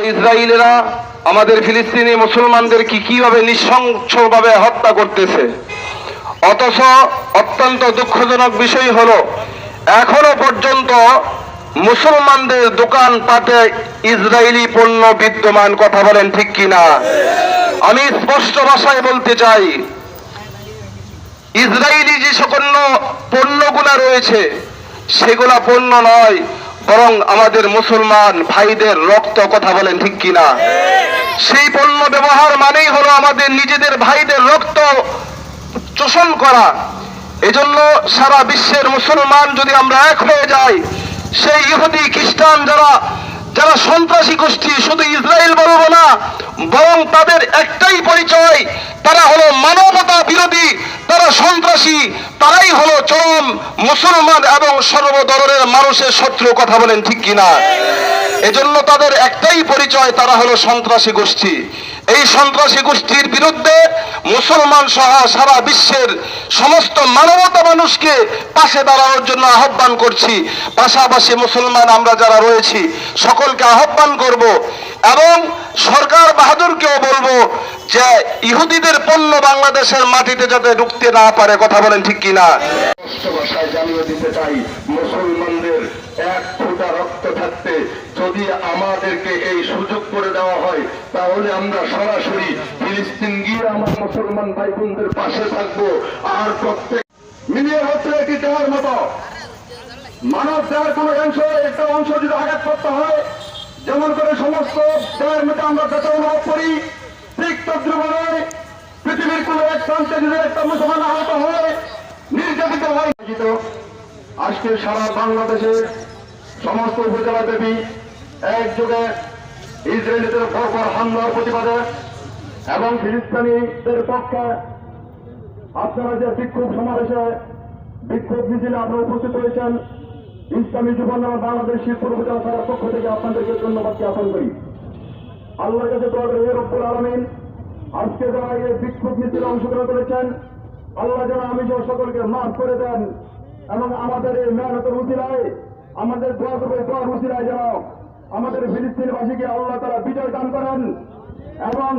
ইসরায়েলেরা আমাদের ফিলিস্তিনি মুসলমানদের কি কীভাবে নৃশংসভাবে হত্যা করতেছে? অথচ অত্যন্ত দুঃখজনক বিষয় হলো, এখনও পর্যন্ত মুসলমানদের দোকান পাটে ইসরায়েলি পণ্য বিদ্যমান, কথা বলেন ঠিক কিনা? আমি স্পষ্ট ভাষায় বলতে চাই, ইসরায়েলি যে সকল পণ্যগুলা রয়েছে, সেগুলা পণ্য নয় বরং আমাদের মুসলমান ভাইদের রক্ত কথা বলেন ঠিক কিনা? সেই পণ্য ব্যবহার মানেই হলো আমাদের নিজেদের ভাইদের রক্ত শোষণ করা। এজন্য সারা বিশ্বের মুসলমান যদি আমরা এক হয়ে যাই, সেই ইহুদি, খ্রিস্টান যারা যারা সন্ত্রাসী গোষ্ঠী, শুধু ইসরায়েল বলব না, বরং তাদের একটাই পরিচয়, তারা হলো মানবতা বিরোধী। তারা সন্ত্রাসী, তারাই হলো চরম মুসলমান এবং সর্বধরনের মানুষের শত্রু, কথা বলেন ঠিক কিনা? এজন্য তাদের একটাই পরিচয়, তারা হলো সন্ত্রাসী গোষ্ঠী। এই সন্ত্রাসী গোষ্ঠীর বিরুদ্ধে মুসলমান সহ সারা বিশ্বের সমস্ত মানবতা মানুষকে পাশে দাঁড়ানোর জন্য আহ্বান করছি। পাশাপাশি মুসলমান আমরা যারা রয়েছি, সকলকে আহ্বান করব এবং সরকার বাহাদুরকেও বলব যে ইহুদিদের পণ্য বাংলাদেশের মাটিতে যাতে ঢুকতে না পারে, কথা বলেন ঠিক কিনা? মুসলমানদের এক ফোঁটা রক্ত থাকতে যদি আমাদেরকে এই সুযোগ করে দেওয়া হয়, তাহলে আমরা সরাসরি ফিলিস্তিন গিয়ে আমার মুসলমান ভাই বোনদের পাশে থাকব আর প্রত্যেক মিলিয়ে হচ্ছে এটি দেওয়ার মতো। মানব দেওয়ার কোন অংশ, একটা অংশ যদি আঘাত করতে হয়, যেমন করে সমস্ত দেহের মধ্যে আমরা ব্যথা অনুভব করি। পৃথিবীর কোন এক প্রান্তে যদি একটা মুসলমান হয় আজকে সারা বাংলাদেশে সমস্ত উপজেলা দেবী একযোগে ইসরায়েলিদের পরপর হামলার প্রতিবাদে এবং ফিলিস্তিনিদের পক্ষে আপনারা যে বিক্ষোভ সমাবেশে বিক্ষোভ মিছিলে আপনারা উপস্থিত হয়েছেন, ইসলামী যুবনামা বাংলাদেশ শিল্প উপজেলা পক্ষ থেকে আপনাদেরকে ধন্যবাদ জ্ঞাপন করি। আল্লাহর কাছে রব্বুল আলমিন। আজকে যারা এই বিক্ষোভ মিছিলে অংশগ্রহণ করেছেন, আল্লাহ যেন আমি সহ সকলকে মাফ করে দেন এবং আমাদের এই মেহনতের উচিলায় আমাদের দোয়া করে দোয়ার উচিলায় যেন আমাদের ফিলিস্তিনবাসীকে আল্লাহ তারা বিজয় দান করেন এবং